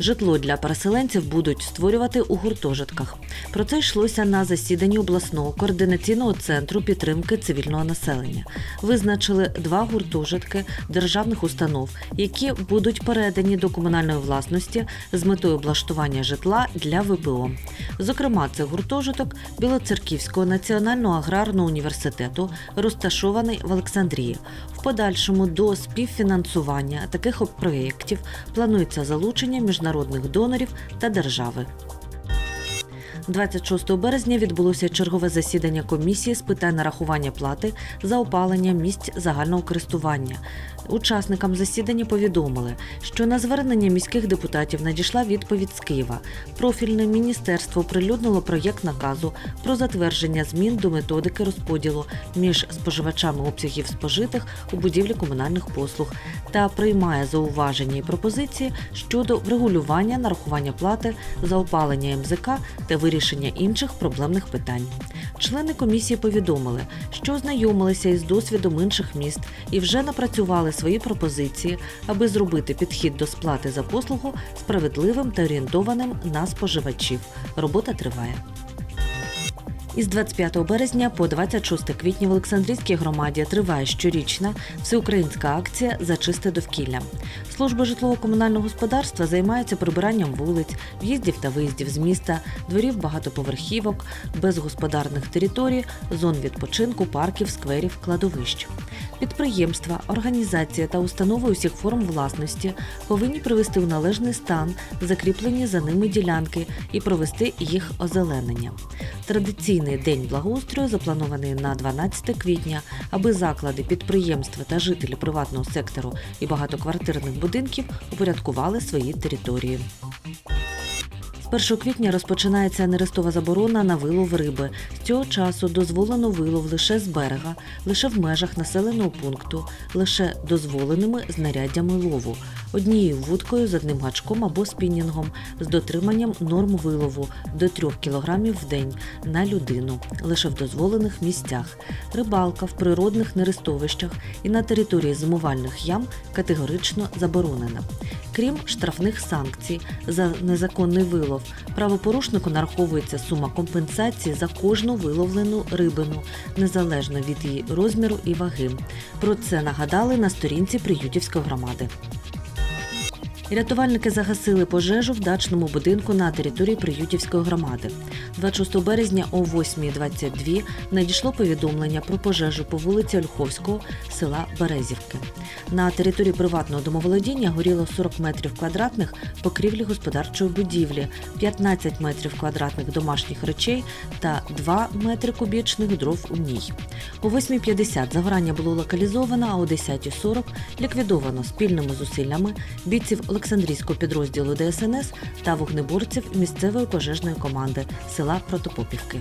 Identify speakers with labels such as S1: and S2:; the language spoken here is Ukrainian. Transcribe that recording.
S1: Житло для переселенців будуть створювати у гуртожитках. Про це йшлося на засіданні обласного координаційного центру підтримки цивільного населення. Визначили два гуртожитки державних установ, які будуть передані до комунальної власності з метою облаштування житла для ВПО. Зокрема, це гуртожиток Білоцерківського національного аграрного університету, розташований в Олександрії. В подальшому до співфінансування таких проєктів планується залучення міжнародних донорів та держави. 26 березня відбулося чергове засідання комісії з питань нарахування плати за опалення місць загального користування. Учасникам засідання повідомили, що на звернення міських депутатів надійшла відповідь з Києва. Профільне міністерство оприлюднило проєкт наказу про затвердження змін до методики розподілу між споживачами обсягів спожитих у будівлі комунальних послуг та приймає зауваження і пропозиції щодо врегулювання нарахування плати за опалення МЗК та вирішення інших проблемних питань. Члени комісії повідомили, що ознайомилися із досвідом інших міст і вже напрацювали свої пропозиції, аби зробити підхід до сплати за послугу справедливим та орієнтованим на споживачів. Робота триває. Із 25 березня по 26 квітня в Олександрійській громаді триває щорічна всеукраїнська акція за чисте довкілля. Служба житлово-комунального господарства займається прибиранням вулиць, в'їздів та виїздів з міста, дворів багатоповерхівок, безгосподарних територій, зон відпочинку, парків, скверів, кладовищ. Підприємства, організації та установи усіх форм власності повинні привести у належний стан закріплені за ними ділянки і провести їх озеленення. Традиційний день благоустрою запланований на 12 квітня, аби заклади, підприємства та жителі приватного сектору і багатоквартирних будинків упорядкували свої території. З 1 квітня розпочинається нерестова заборона на вилов риби. З цього часу дозволено вилов лише з берега, лише в межах населеного пункту, лише дозволеними знаряддями лову, однією вудкою з одним гачком або спінінгом, з дотриманням норм вилову до 3 кг в день на людину, лише в дозволених місцях. Рибалка в природних нерестовищах і на території зимувальних ям категорично заборонена. Крім штрафних санкцій за незаконний вилов, правопорушнику нараховується сума компенсації за кожну виловлену рибину, незалежно від її розміру і ваги. Про це нагадали на сторінці Приютівської громади. Рятувальники загасили пожежу в дачному будинку на території Приютівської громади. 26 березня о 8.22 надійшло повідомлення про пожежу по вулиці Ольховського села Березівки. На території приватного домоволодіння горіло 40 метрів квадратних покрівлі господарчої будівлі, 15 метрів квадратних домашніх речей та 2 метри кубічних дров у ній. О 8.50 загорання було локалізовано, а о 10.40 ліквідовано спільними зусиллями бійців Олександрійського підрозділу ДСНС та вогнеборців місцевої пожежної команди села Протопопівки.